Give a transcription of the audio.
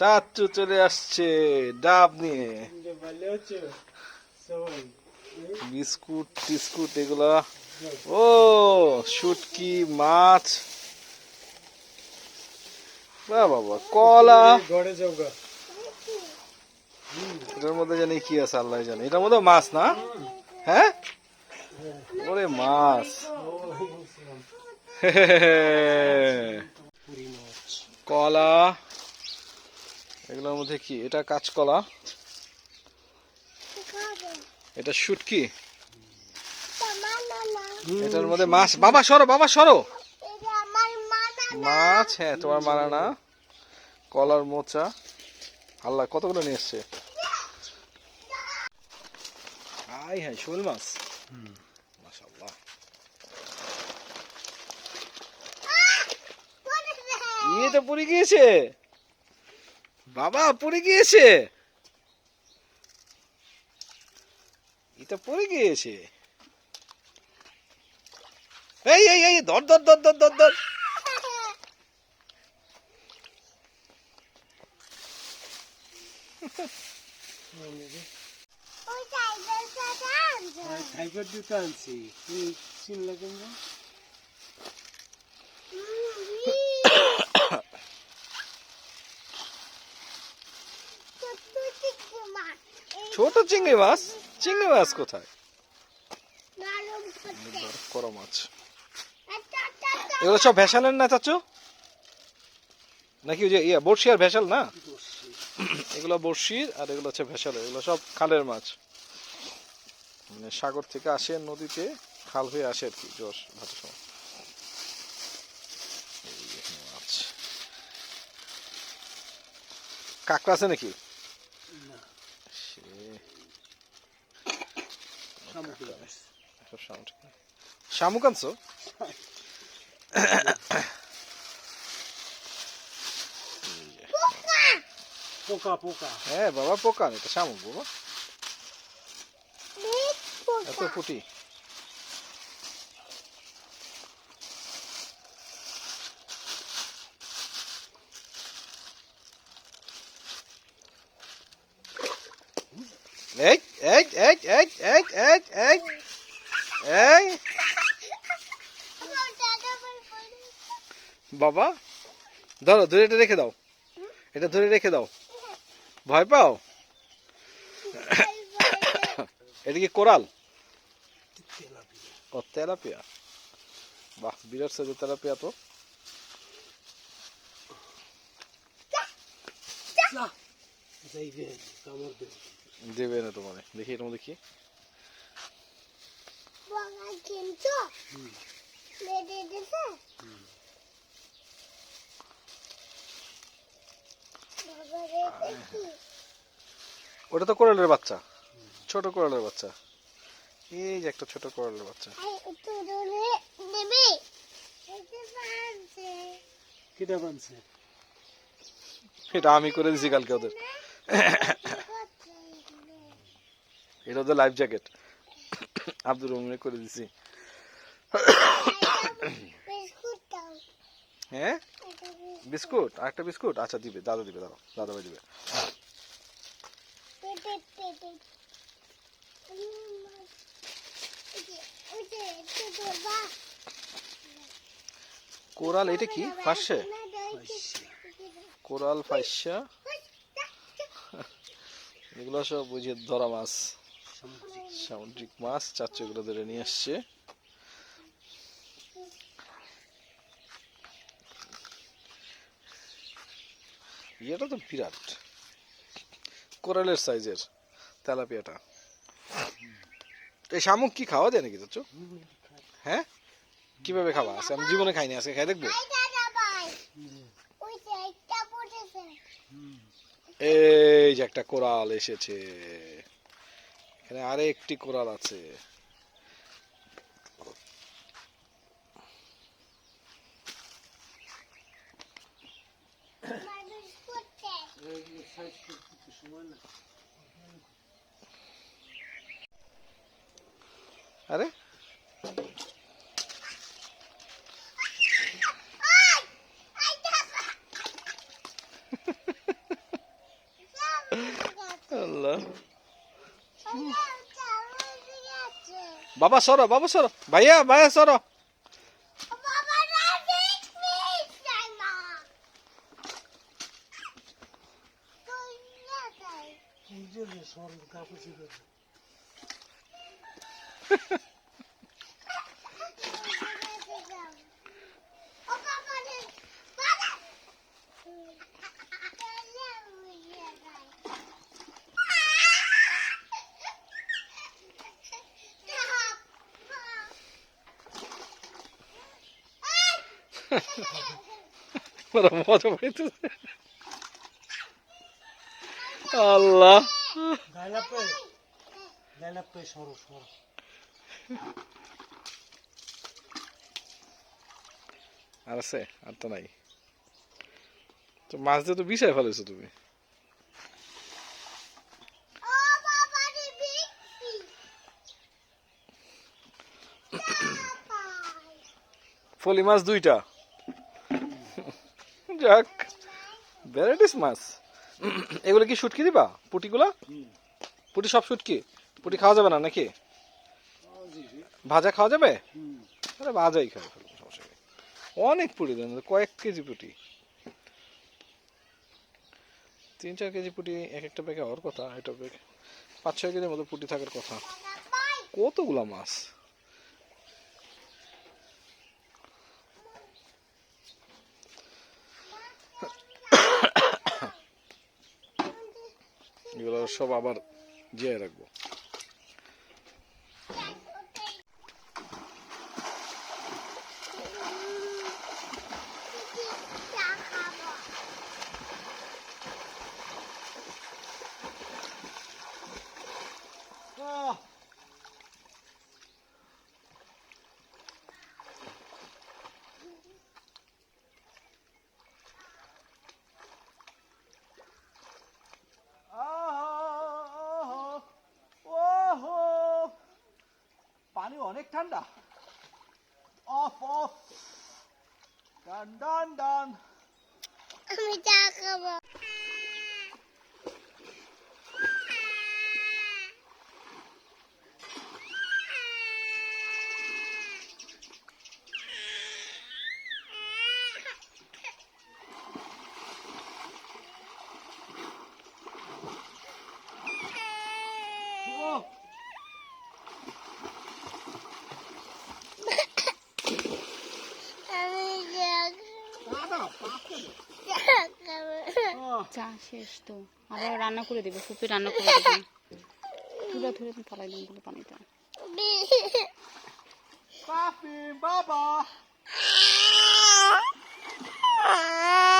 চাচু চলে আসছে ডাব নিয়ে। সবাই বিস্কুট টিস্কুট এগুলা। ও শুটকি মাছ। বাবা কলা। এটার মধ্যে জানি কি আছে আল্লাহ জানে। এটার মধ্যে মাছ না? হ্যাঁ? ওরে মাছ। কলা। এগুলোর মধ্যে কি? এটা কাঁচকলা। এটা শুটকি। এটার মধ্যে মাছ। বাবা সরো বাবা সরো। মাছ হ্যাঁ তোমার মারা না। কলার মোচা। আল্লাহ কতগুলো নিয়ে এসছে? হাই হ্যাঁ শোল মাছ। মাশাআল্লাহ। ইয়ে তো পড়ে গিয়েছে। বাবা পড়ে গিয়েছে। এটা পড়ে গিয়েছে। এই এই এই ধর ধর ধর ধর ধর ধর। খাইবার জুতো আনছি। তুই চিনলা কেমন? ছোট চিংড়ি মাছ? চিংড়ি মাছ কোথায়? করা মাছ এগুলো সব ভেসালের না চাচু? নাকি ওই যে ইয়া বড়শি আর ভেসাল না? এগুলো বড়শির আর এগুলো হচ্ছে ভেসালের এগুলো সব খালের মাছ। মানে সাগর থেকে আসে নদীতে খাল হয়ে আসে আর কি জোশ ভাতের সময়। কাঁকড়া আছে নাকি সে সব শামুক আনছো? পোকা পোকা। হ্যাঁ বাবা পোকা এটা শামুক বাবা। এত পুটি। এই এই এই এই এই এই এই এই বাবা, ধরো, ধরে এটা রেখে দাও। এটা ধরে রেখে দাও। ভয় পাও? এটা কি কোরাল? ও, তেলাপিয়া। বাহ, বিরাট সাইজের তেলাপিয়া তো। দেবে না তোমার। দেখি এর মধ্যে কি? ওটা তো কোরালের বাচ্চা। ছোট কোরালের বাচ্চা। এই যে একটা ছোট কোরালের বাচ্চা। কিটা বানছে? এটা আমি করে দিছি কালকে ওদের। এটা ওদের লাইফ জ্যাকেট আব্দুর রহমানে করে দিছি। হ্যাঁ? বিস্কুট? আরেকটা বিস্কুট? আচ্ছা দিবে, দাদা দিবে দাদা দাদা ভাই দিবে। কোরাল, এটা কি? ফাঁসে? কোরাল ফাইসা এগুলো সব বুঝে ধরা মাছ। সামুদ্রিক মাছ, চাচ্চু এগুলো ধরে নিয়ে আসছে। ইয়েটা তো বিরাট। কোরালের সাইজের তেলাপিয়াটা। এই শামুক কি খাওয়া যায় নাকি চাচ্চু হ্যাঁ? কীভাবে খাওয়া আছে আমি জীবনে খাইনি, আজকে খাই দেখব। এই যে একটা কোরাল এসেছে। এখানে আরে একটি কোরাল আছে। আরে বাবা সরো বাবা সরো। ভাইয়া ভাইয়া সরো। এই জন্য সর কাপুসি করে ওরা মজা সরো সরো। আর আছে? আর তো নাই। তো মাছ দিয়ে তো বিষয় ফেলেছো তুমি। ফলি মাছ দুইটা। যাক ভ্যারাইটিস মাছ। এগুলো কি শুটকি দিবা? পুটিগুলা? পুটি সব শুটকি? পুটি খাওয়া যাবে না নাকি? ভাজা খাওয়া যাবে? আরে ভাজাই ফেলব সমস্যা অনেক পুটি দেন, কয়েক কেজি পুটি। তিন, চার কেজি পুটি এক একটা ব্যাগে হওয়ার কথা, এটা ব্যাগ পাঁচ, ছয় কেজির মতো পুটি থাকার কথা। কতগুলা মাছ এগুলো সব আবার জিয়ায় রাখব। অনেক ঠান্ডা। Off off. ডান ডান ডান। আমি চা খাব। চা শেষ তো। আবার রান্না করে দেবো সুপি রান্না করে দেবো। তুলে ধরে পালাই দিন পানিটা। বাবা।